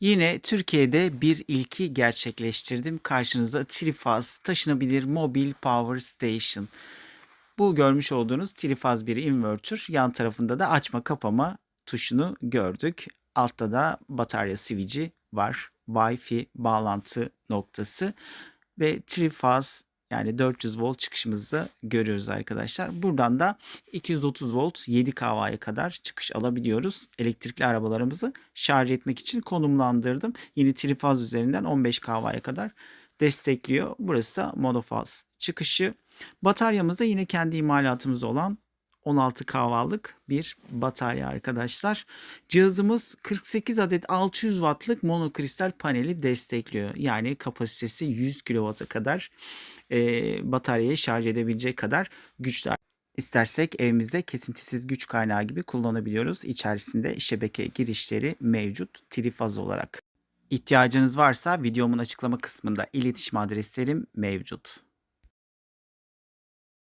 Yine Türkiye'de bir ilki gerçekleştirdim. Karşınızda trifaz taşınabilir mobil power station. Bu görmüş olduğunuz trifaz bir inverter. Yan tarafında da açma kapama tuşunu gördük. Altta da batarya switch'i var. Wi-Fi bağlantı noktası ve trifaz yani 400 volt çıkışımızda görüyoruz arkadaşlar. Buradan da 230 volt 7 kW'ya kadar çıkış alabiliyoruz. Elektrikli arabalarımızı şarj etmek için konumlandırdım. Yeni trifaz üzerinden 15 kW'ya kadar destekliyor. Burası da monofaz çıkışı. Bataryamız da yine kendi imalatımız olan 16 kW'lık bir batarya arkadaşlar. Cihazımız 48 adet 600 wattlık monokristal paneli destekliyor. Yani kapasitesi 100 kW'a kadar e, bataryayı şarj edebilecek kadar güçlü. İstersek evimizde kesintisiz güç kaynağı gibi kullanabiliyoruz. İçerisinde şebeke girişleri mevcut trifaz olarak. İhtiyacınız varsa videomun açıklama kısmında iletişim adreslerim mevcut.